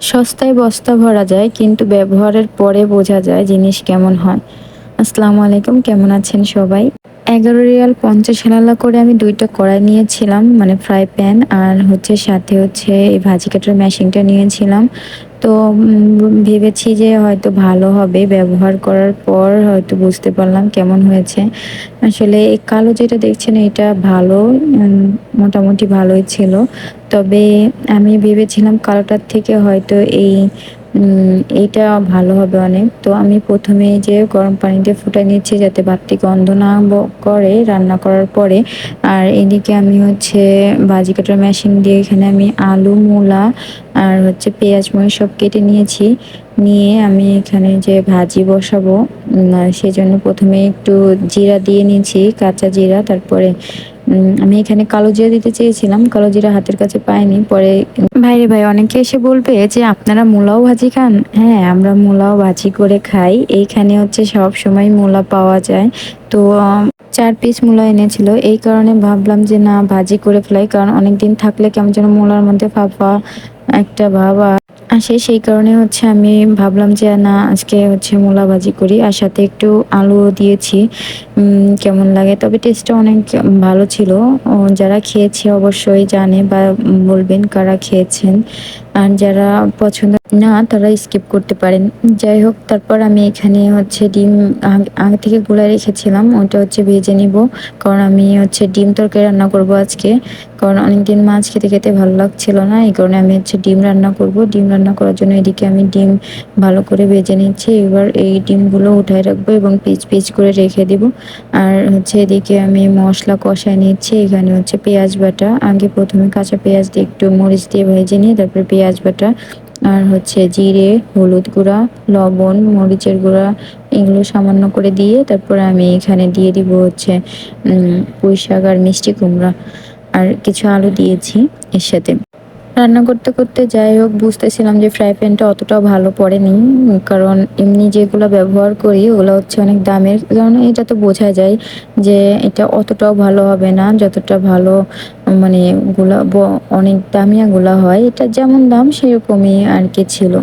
সস্তায় বস্তা ভরা যায়, কিন্তু ব্যবহারের পরে বোঝা যায় জিনিস কেমন হয়। আসসালামু আলাইকুম, কেমন আছেন সবাই? এগারো রিয়াল পঞ্চাশ হালালা করে আমি দুইটা কড়াই নিয়েছিলাম মানে ফ্রাই প্যান আর হচ্ছে সাথে হচ্ছে এই ভাজি কাটার মেশিনটা নিয়েছিলাম। তো ভেবেছি যে হয়তো ভালো হবে ব্যবহার করার পর হয়তো বুঝতে পারলাম কেমন হয়েছে। আসলে এই কালো যেটা দেখছেন এটা ভালো মোটামুটি ভালোই ছিল। তবে আমি ভেবেছিলাম কালোটার থেকে হয়তো এই এইটা ভালো হবে অনেক। তো আমি প্রথমে যে গরম পানিতে ফুটাই নিচ্ছি যাতে বাড়তি গন্ধ না করে রান্না করার পরে। আর এদিকে আমি হচ্ছে ভাজি কাটার মেশিন দিয়ে এখানে আমি আলু, মূলা আর হচ্ছে পেঁয়াজ, মরিচ সব কেটে নিয়েছি। নিয়ে আমি এখানে যে ভাজি বসাবো সেই জন্য প্রথমে একটু জিরা দিয়ে নিয়েছি, কাঁচা জিরা, তারপরে আমি এখানে কালো জিরা দিতে চেয়েছিলাম, কালো জিরা হাতের কাছে পাইনি, পরে ভাইরে ভাই, অনেকে এসে বলবে যে আপনারা মূলাও ভাজি খান। হ্যাঁ আমরা মূলাও ভাজি করে খাই। এইখানে হচ্ছে সব সময় মূলা পাওয়া যায়। তো চার পিস মূলা এনেছিল। এই কারণে ভাবলাম যে না, ভাজি করে ফেলাই কারণ অনেকদিন থাকলে কেমন যেন মূলার মধ্যে ফাফা একটা ভাব আসে, সেই কারণে হচ্ছে আমি ভাবলাম যে না, আজকে হচ্ছে মূলা ভাজি করি। আর সাথে একটু আলুও দিয়েছি। কেমন লাগে? তবে টেস্টটা অনেক ভালো ছিল। যারা খেয়েছে অবশ্যই জানে বা বলবেন কারা খেয়েছেন। আর যারা পছন্দ না, তারা স্কিপ করতে পারেন। যাই হোক তারপর আমি এখানে হচ্ছে ডিম আগে থেকে গুলায় রেখেছিলাম, ওটা হচ্ছে ভেজে নিব। কারণ আমি হচ্ছে ডিম তরকারি রান্না করব আজকে। কারণ অনেকদিন মাছ খেতে খেতে ভালো লাগছিল না, এই কারণে আমি হচ্ছে ডিম রান্না করব। ডিম রান্না করার জন্য এদিকে আমি ডিম ভালো করে ভেজে নিচ্ছি। এবার এই ডিমগুলো উঠায় রাখব এবং পিচ পিচ করে রেখে দিব। আর হচ্ছে এদিকে আমি মশলা কষায় নিচ্ছি। এখানে হচ্ছে পেঁয়াজ বাটা। আগে প্রথমে কাঁচা পেঁয়াজ দিয়ে একটু মরিচ দিয়ে ভেজে নিই তারপরে পেঁয়াজ বাটা আর হচ্ছে জিরে, হলুদ গুঁড়া, লবণ, মরিচের গুঁড়া, এগুলো সামান্য করে দিয়ে তারপরে আমি এখানে দিয়ে দিব হচ্ছে পুঁই শাক আর মিষ্টি কুমড়া। আর কিছু আলু দিয়েছি এর সাথে। রান্না করতে করতে যাই হোক, বুঝতেছিলাম যে ফ্রাই প্যানটা অতটাও ভালো পড়েনি। কারণ এমনি যেগুলো ব্যবহার করি, ওগুলো হচ্ছে অনেক দামের। কারণ এটা তো বোঝা যায় যে এটা অতটাও ভালো হবে না, যতটা ভালো মানে গুলা অনেক দামিয়া গুলা হয়। এটা যেমন দাম, সেরকমই আর কি ছিল।